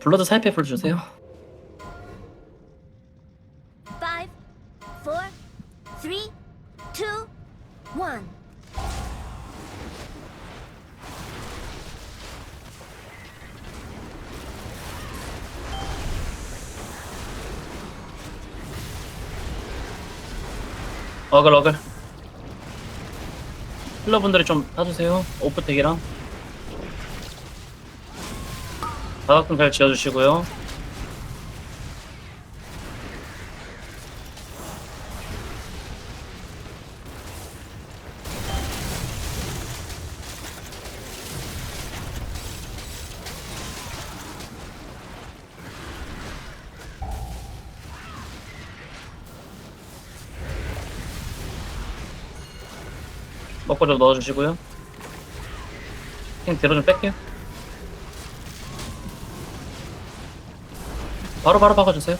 블러드 사이페 풀 주세요. Five, four, three, two, one. 어글 어글. 힐러분들이 좀 타주세요. 오프텍이랑. 바닥좀 잘 지어주시고요. 먹고 좀 넣어주시고요. 킹 뒤로 좀 뺄게요. 바로 바로 박아주세요.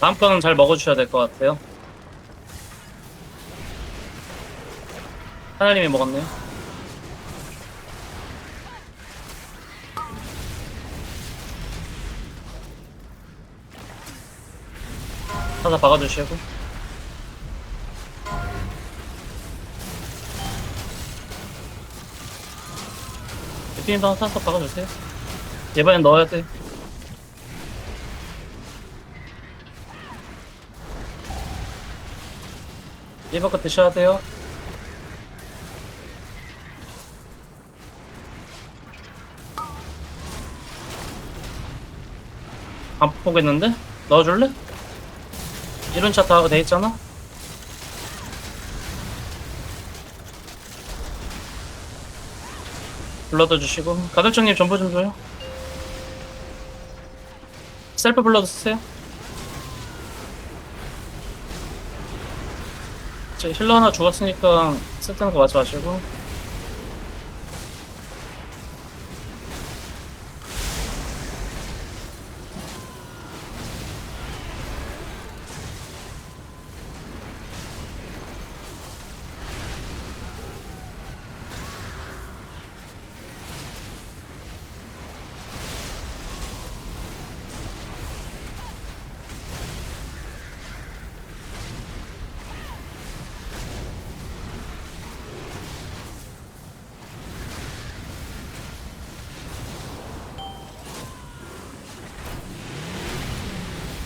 다음 거는 잘 먹어주셔야 될 것 같아요. 하나님이 먹었네요. 하나 박아주시고 피님도 하나 사서 박아주세요 이번엔 넣어야 돼 이번 거 드셔야 돼요 안 보겠는데? 넣어줄래? 이런 차다 돼 있잖아? 불러도 주시고. 가득정님 전부 좀 줘요. 셀프 불러도 쓰세요. 제 힐러 하나 죽었으니까 쓸데없는 거 맞지 마시고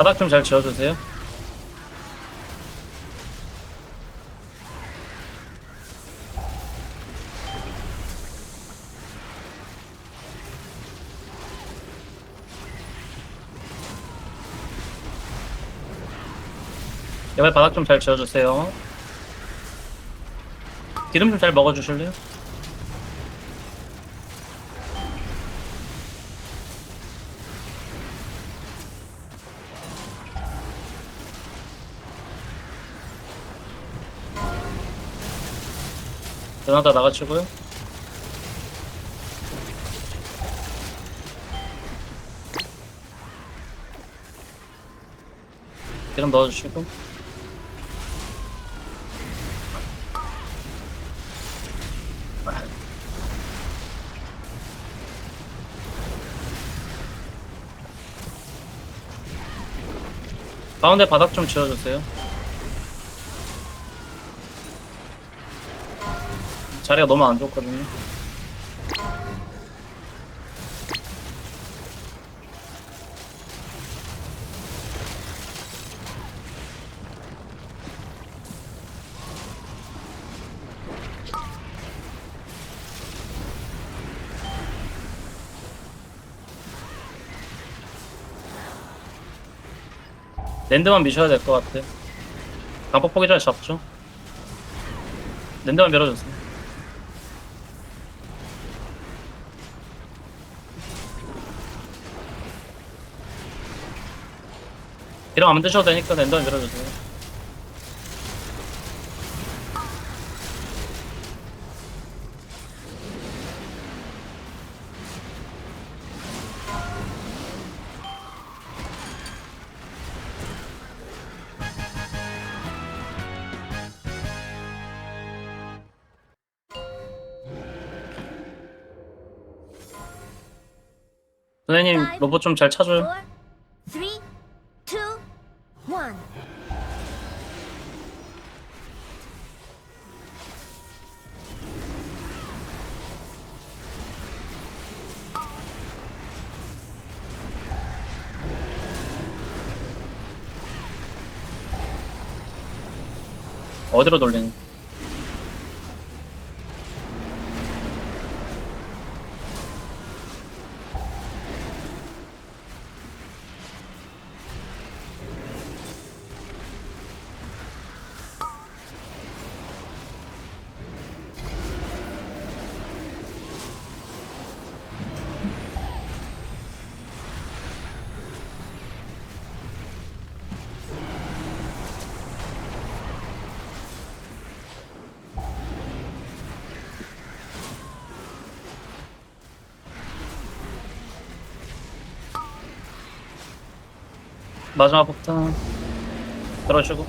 바닥 좀 잘 지어주세요 이번에 바닥 좀 잘 지어주세요 기름 좀 잘 먹어주실래요? 연하다 나가시고요. 기름 넣어주시고. 가운데 바닥 좀 지어주세요. 자리가 너무 안 좋거든요. 랜드만 미셔야 될 것 같아. 강폭 포기 전에 잡죠. 랜드만 밀어주세 이런 거안 드셔도 되니까 랜덤 밀어주세요. 선생님 로봇 좀 잘 찾아요. 어디로 돌리는? 마지막 폭탄 들어주고.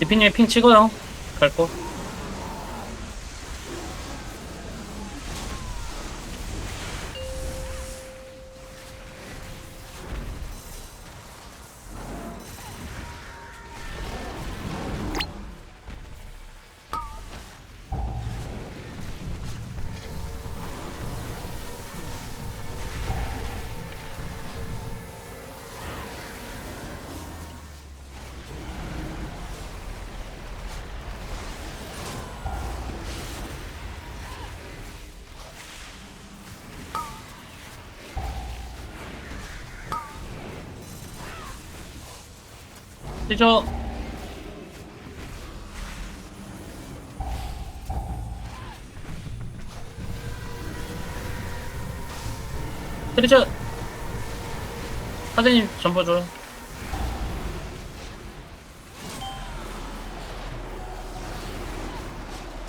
디피님이 핑 찍어요 갈 거 뛰죠? 때리죠? 사장님 전보 줘요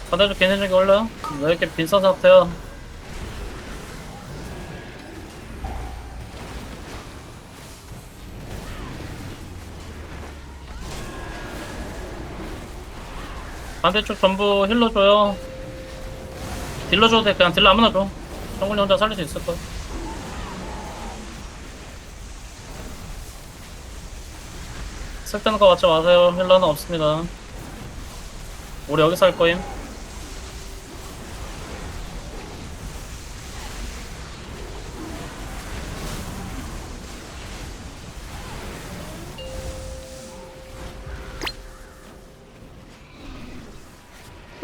반대쪽 걔네쪽에 올라요 왜 이렇게 빈선 상태야 반대쪽 전부 힐러 줘요. 딜러 줘도 돼. 그냥 딜러 아무나 줘. 정군이 혼자 살릴 수 있을 거야. 쓸데는 거 맞지 마세요. 힐러는 없습니다. 우리 여기서 할 거임.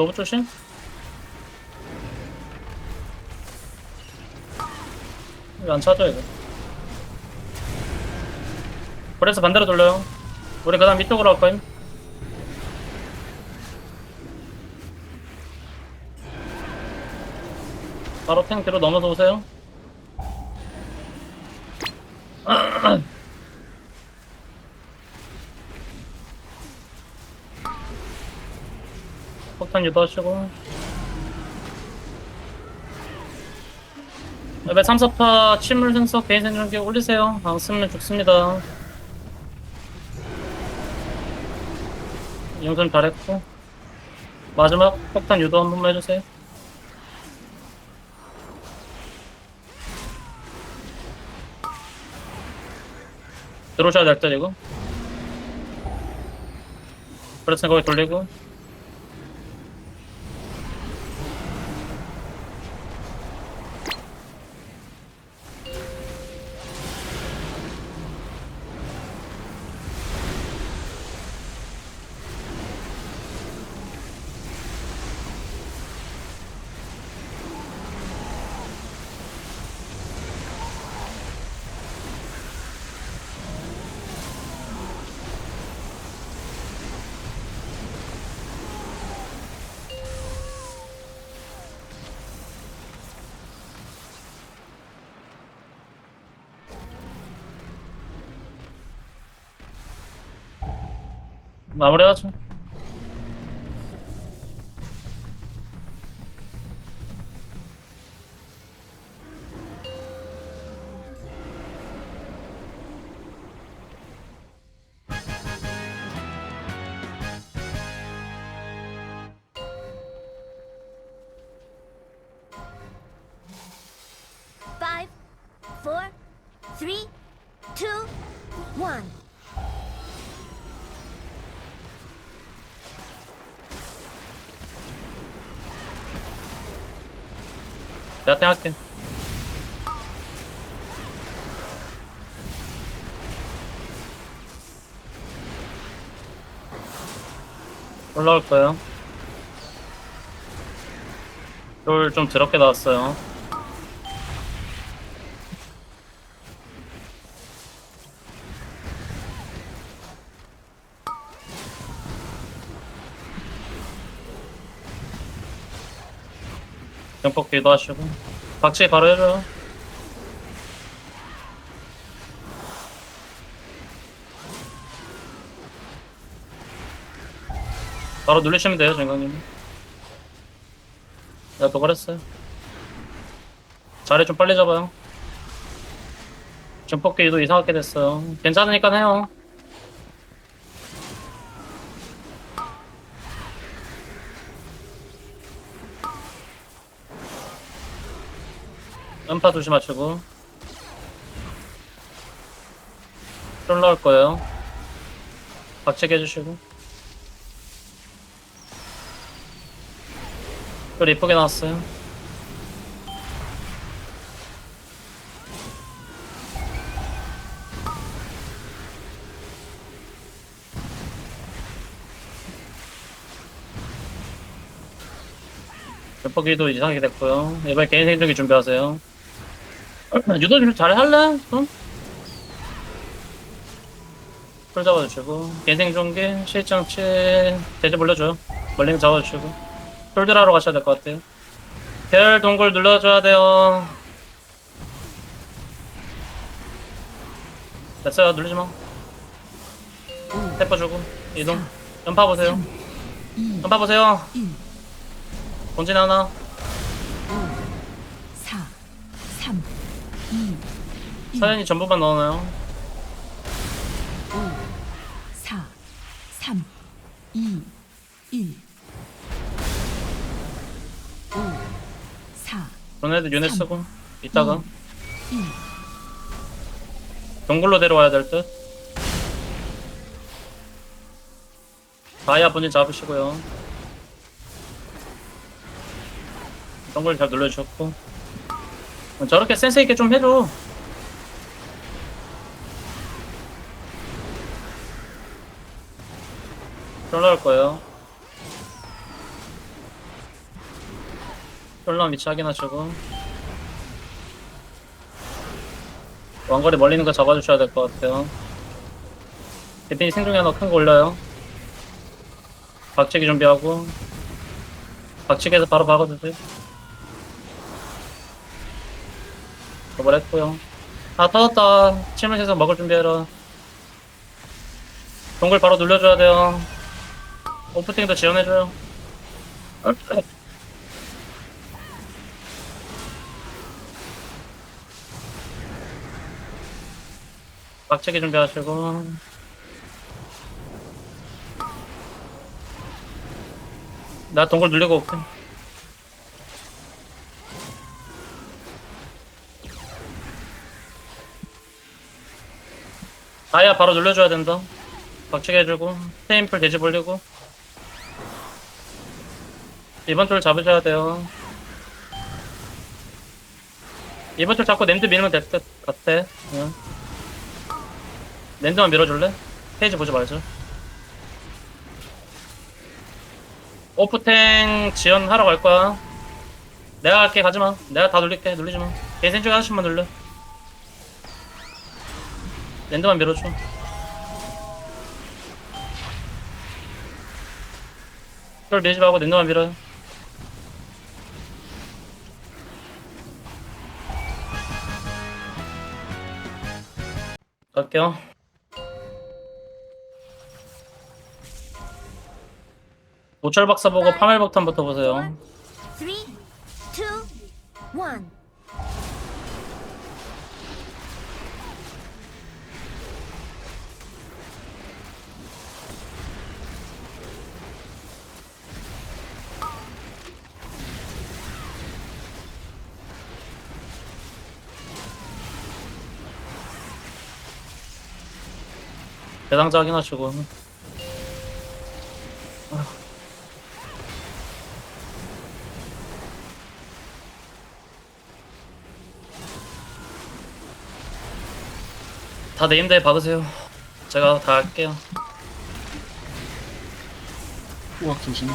로봇 조심. 안 찾아 이거. 그래서 반대로 돌려요. 우리 그다음 이쪽으로 할 거임. 바로 탱 뒤로 넘어서 오세요. 폭탄 유도하시고. 레벨 3, 4파 침물 생석 개인 생존기 올리세요. 안 쓰면 죽습니다. 영선 잘했고. 마지막 폭탄 유도 한 번만 해주세요. 들어오셔야 될듯 이거 그래서 거기 돌리고 마무리하죠. 내가 땡할게. 올라올 거예요. 롤좀 더럽게 나왔어요. 경폭기도 하시고 박치 바로 해줘요. 바로 누르시면 돼요, 정강님. 내가 도발했어요. 자리 좀 빨리 잡아요. 전폭기도 이상하게 됐어요. 괜찮으니까 해요. 음파 조심하시고. 쫄 나올 거예요. 박치기 해주시고. 쫄 이쁘게 나왔어요. 몇퍼기도 이상하게 됐고요. 이번에 개인 생존기 준비하세요. 유도 좀 잘 할래? 좀? 풀 잡아주시고 생존기 실정치 대지 올려줘요. 멀링 잡아주시고 풀들하러 가셔야 될 것 같아요. 별 동굴 눌러줘야 돼요. 됐어요. 누르지 마. 태퍼 주고 이동. 연파 보세요. 연파 보세요. 본진 하나. 사연이 전부만 넣어놔요. 4, 3, 2, 1. 5, 4, 너네들 윤회 쓰고 이따가 1. 동굴로 데려와야 될 듯. 다이아 본진 잡으시고요. 동굴 잘 눌러주셨고. 저렇게 센스 있게 좀 해줘. 올라올 거예요. 올라온 위치 확인하시고. 왕거리 멀리 있는 거 잡아주셔야 될 것 같아요. 대표님 생중에 하나 큰 거 올려요. 박치기 준비하고. 박치기해서 바로 박아주세요. 도발했고요. 아 터졌다. 침을 해서 먹을 준비해라. 동굴 바로 눌려줘야 돼요. 오프팅도 지원해줘요. 박치기 준비하시고. 나 동굴 눌리고 올게. 다이아 바로 눌러줘야 된다. 박치기 해주고, 테임플 돼지 벌리고. 이번 줄 잡으셔야 돼요. 이번 줄 잡고 랜드 밀면 될 것 같아. 응. 랜드만 밀어줄래? 페이지 보지 말자. 오프탱 지원하러 갈 거야. 내가 갈게, 가지 마. 내가 다 눌릴게, 눌리지 마. 개인 중에 하나씩만 눌러. 랜드만 밀어줘. 그걸 밀지 말고 랜드만 밀어요. 갈게요. 오철 박사 보고 파멸 박탄부터 보세요. 3, 2, 1. 배당자 확인하시고. 다 네임대에 박으세요. 제가 다 할게요. 우와 조심해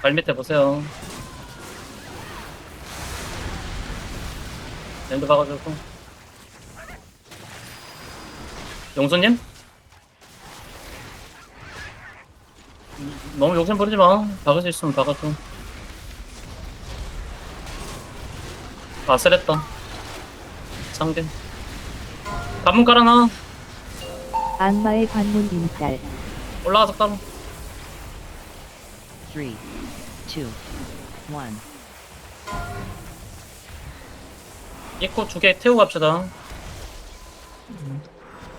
발 밑에 보세요. 랜드 박아주고. 용수님? 너무 욕심 부리지 마. 박을 수 있으면 박아줘. 아, 쓰랬다. 상대. 관문 깔아놔. 악마의 관문 인달 올라가서 깔아. three, two, one. 입구 두개 태우고 갑시다.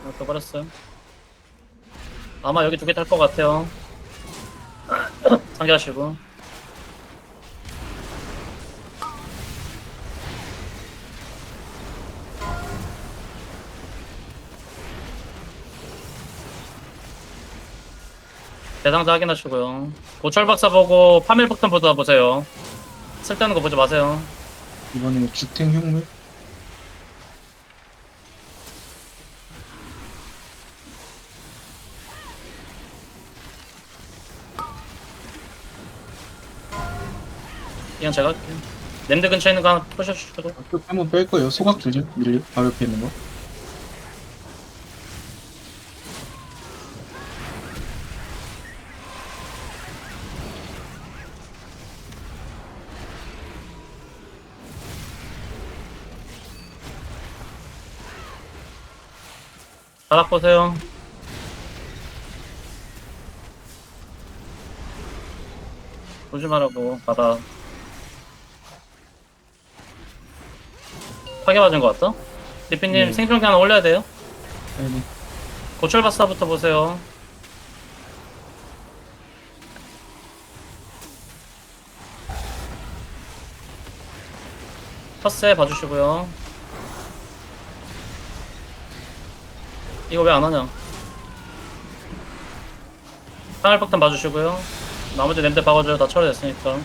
아, 또 버렸어요. 아마 여기 두 개 탈 것 같아요. 상기하시고. 대상자 확인하시고요. 고철 박사 보고 파밀 폭탄 보다 보세요. 쓸데없는 거 보지 마세요. 이번에 주택 흉물. 이건 제가 할게요. 랜드 근처에 있는 거 하나 푸셔주시고. 학교 한번 뺄 거예요. 소각 조절. 밀려. 바로 옆에 있는 거. 바닥 보세요. 조심하라고, 바닥. 파괴 맞은 것 같다? 디피님 네. 생존기 하나 올려야 돼요. 네네. 고철바사부터 보세요. 터세 봐주시고요. 이거 왜 안 하냐? 상할폭탄 봐주시고요. 나머지 냄새 박아줘요. 다 처리됐으니까.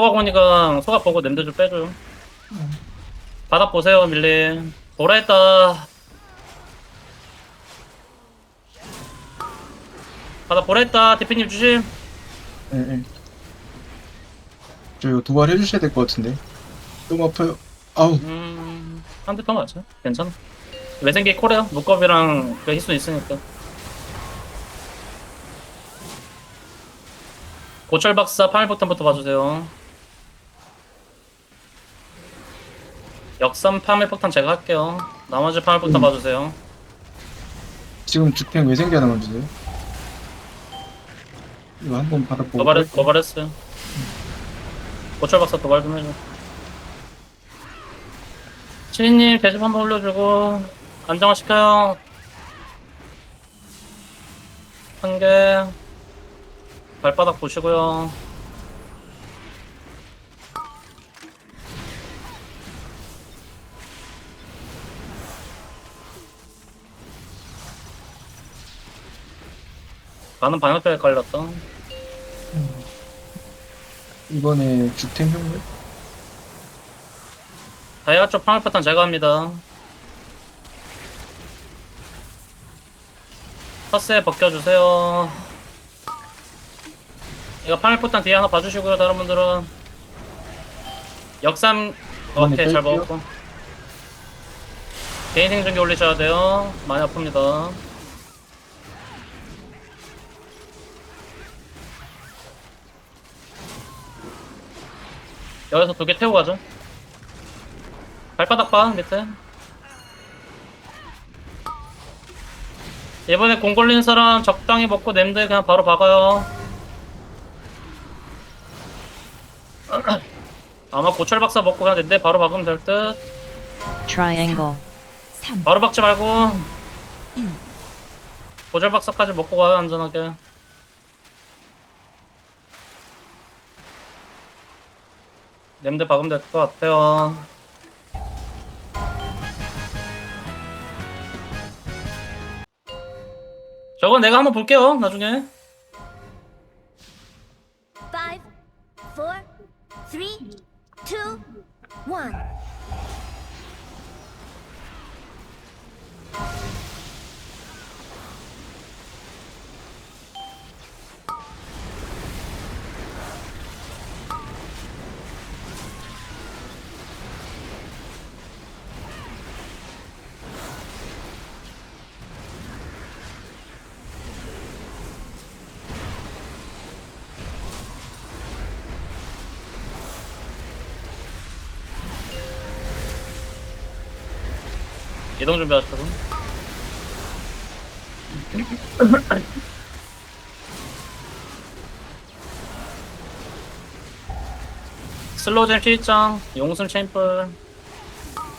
서가고니가 소가 보고 냄새 좀 빼줘요. 바닥 보세요, 밀리. 보라 했다. 바닥 보라 했다. 대표님 주심. 예, 예. 저 이거 도발 해주셔야 될 것 같은데. 너무 아파요. 아우. 음, 한대더 맞죠? 괜찮아. 외생기 콜해요. 무겁이랑 그 희수 있으니까. 고철 박사 파밀폭탄부터 봐주세요. 역삼 파밀폭탄 제가 할게요. 나머지 파밀폭탄 음. 봐주세요. 지금 주택 외생기 하나만 주세요. 이거 한 번 받아보고. 도발했, 도발했어요. 고철 박사 도발 좀 해줘. 시인님 대접 한번 올려주고 안정화 시켜요. 한 개. 발바닥 보시고요. 가는 방향표에 깔렸다. 이번에 주택 흉물. 다이아 쪽 파울 패턴 제가 합니다. 파스에 벗겨주세요. 이거 파울 패턴 뒤에 하나 봐주시고요, 다른 분들은. 역삼, 이번에 오케이, 잘 뺄게요. 먹었고. 개인 생존기 올리셔야 돼요. 많이 아픕니다. 여기서 두 개 태우고 가죠. 발바닥 봐 밑에 이번에 공 걸린 사람 적당히 먹고 냄새 그냥 바로 박아요. 아마 고철 박사 먹고 그냥 냄새 바로 박으면 될 듯. Triangle. 3, 바로 박지 말고 1. 고철 박사까지 먹고 가요 안전하게. 냄새 박으면 될 것 같아요. 저건 내가 한번 볼게요 나중에. Five, four, three, two, one. 이동 준비하시고. 슬로우잼 실장, 용순 챔플.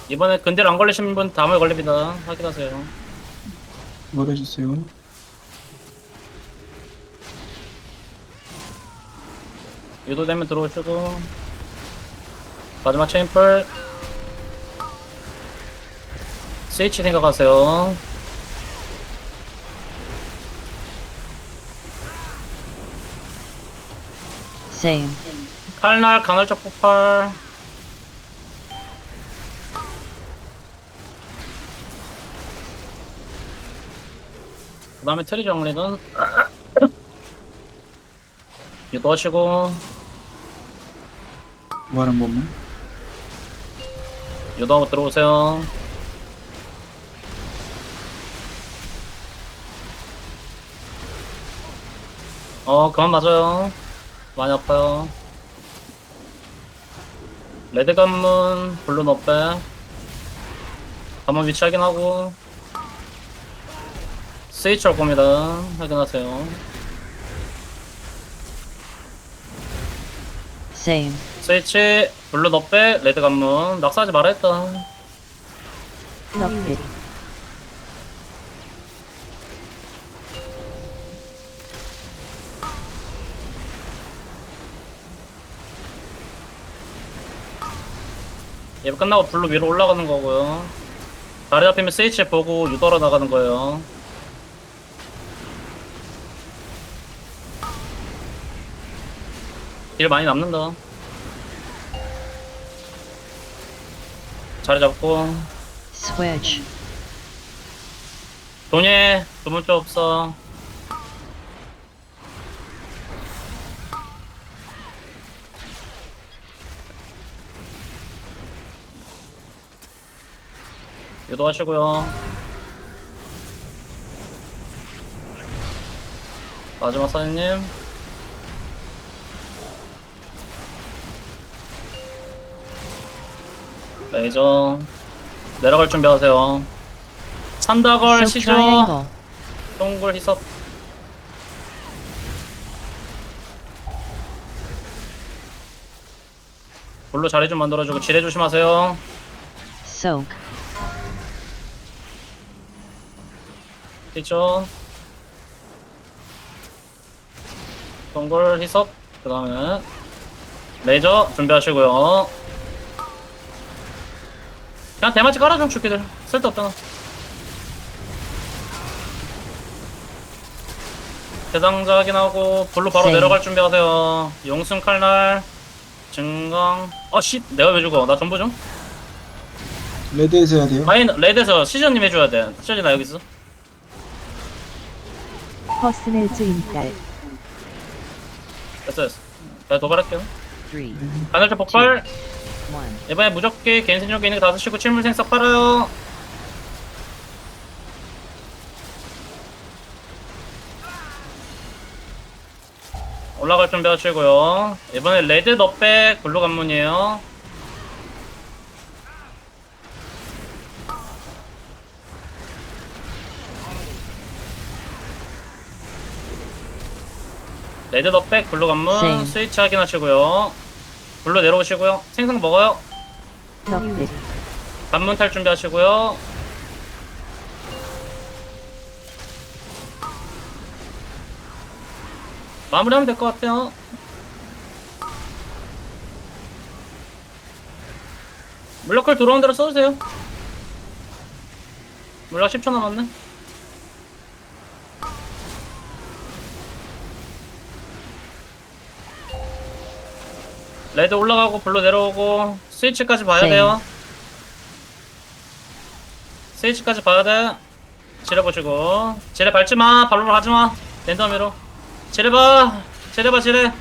이번에 근딜 안 걸리신 분 다음에 걸립니다. 확인하세요. 말해주세요. 유도되면 들어오시고. 마지막 챔플. 스위치 생각하세요. Same. 칼날 간헐적 폭발. 그 다음에 트리 정리는 유도하시고 말한 번만. 유도하고 들어오세요. 어 그만 맞아요. 많이 아파요. 레드 관문 블루 너빼 관문 위치 확인하고 스위치 올 겁니다. 확인하세요. Same. 스위치 블루 너빼 레드 관문 낙사하지 말아 했다. 넉백 끝나고 블루 위로 올라가는 거고요. 다리 잡히면 스위치 보고 유도로 나가는 거예요. 딜 많이 남는다. 자리 잡고 Switch. 돈이 두문쪽 없어. 유도하시고요. 마지막 사장님. 레이저 내려갈 준비하세요. 산다걸 시죠. 동굴 희석. 볼로 자리 좀 만들어주고 지뢰 조심하세요. Soak. 있죠. 동굴 희석. 그 다음에 레이저 준비하시고요. 그냥 대마치 깔아줘 죽기들 쓸데없잖아. 대상자 확인하고 볼로 바로 네. 내려갈 준비하세요. 용순 칼날 증강. 어씨 내가 왜 죽어? 나 전부 좀. 레드에서 해야 돼요. 마인 레드에서 시전님 해줘야 돼. 시전이 나 여기 있어. 퍼스넬 주인딸 됐어 됐어. 내가 도발할게요. 하늘자 폭발. 이번에 무적기 개인 생존기 있는 거다 쓰시고 칠물 생석 팔아요. 올라갈 준비 하시고요. 이번에 레드 넛백 블루 관문이에요. 레드 덧백, 블루 관문, Same. 스위치 확인하시고요. 블루 내려오시고요. 생성 먹어요. 넉백 관문 탈 준비하시고요. 마무리하면 될 것 같아요. 물러클 들어온 대로 써주세요. 물러 10초 남았네. 레드 올라가고 블루 내려오고 스위치까지 봐야 네. 돼요. 스위치까지 봐야 돼. 지뢰 보시고 지뢰 밟지 마. 발로 가지 마. 랜덤으로. 지뢰 봐. 지뢰 봐 지뢰.